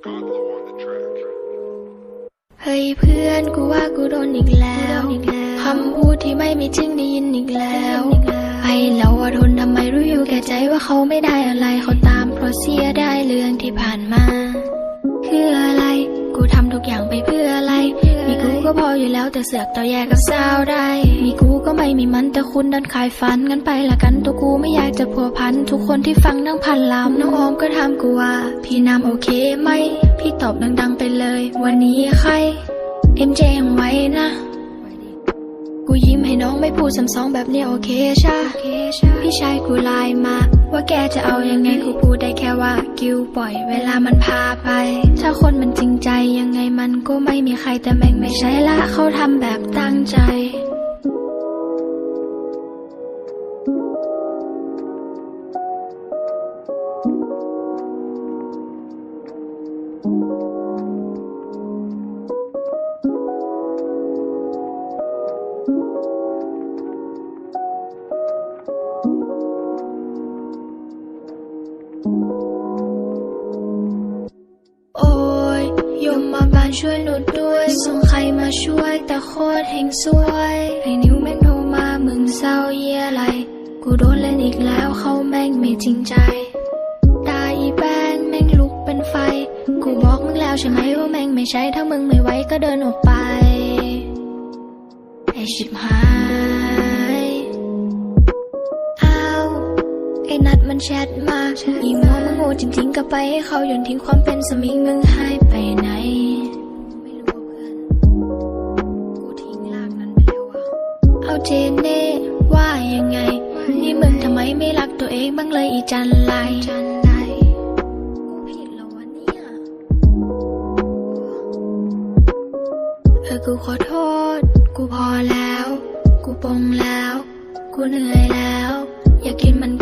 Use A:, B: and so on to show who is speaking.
A: เฮ้ยเพื่อนกูว่ากูโดนอีกแล้วคำพูดที่ไม่มีจริงได้ยินอีกแล้วไปแล้วอดทนทำไมรู้อยู่แก่ใจว่าเขาไม่ได้อะไรเขาตามเพราะเสียได้เรื่องที่ผ่านมาคือ ก็พออยู่แล้วแต่เสือกต่อแยกกับสาวได้ มีกูก็ไม่มีมันแต่คุณดันขายฝันกันไปละกันตัวกูไม่อยากจะพัวพัน ทุกคนที่ฟังนั่งพันลำน้องออมก็ถามกูว่า พี่นามโอเคไหม พี่ตอบดังๆไปเลย วันนี้ใครเอ็มเจยังไว้นะกูยิ้มให้น้องไม่พูดซ้ำสองแบบเนี้ยโอเคใช่พี่ชายกูไลน์มา ว่าแกจะเอายังไงกูพูดได้แค่ว่า กิวปล่อยเวลามันพาไป ถ้าคนมัน มันก็ไม่มีใครแต่แม่งไม่ใช่ละเขาทำแบบตั้งใจโอ้ยยมมาบาน ช่วยหนูด้วยส่งใครมาช่วยแต่โคตรเฮงซวยไอ้นิ้วแม่งโทรมามึงเศร้าเยี่ยอะไร กูโดนเล่นอีกแล้วเขาแม่งไม่จริงใจ ตาอีแป้งแม่งลุกเป็นไฟ กูบอกมึงแล้วใช่ไหมว่าแม่งไม่ใช่ถ้ามึงไม่ไหวก็เดินออกไปไอชิบหายอ้าวไอ้นัดมันแชทมาอีโมมึงโง่จริงๆก็ไปให้เขาโยนทิ้งความเป็นสมิงมึงหายไปนไเจเน่ว่ายังไง นี่มึงทำไมไม่รักตัวเองบ้างเลยอีจันไรกูผิดแล้ววะเออกูขอโทษ กูพอแล้ว กูปงแล้ว กูเหนื่อยแล้ว อยากกินมัน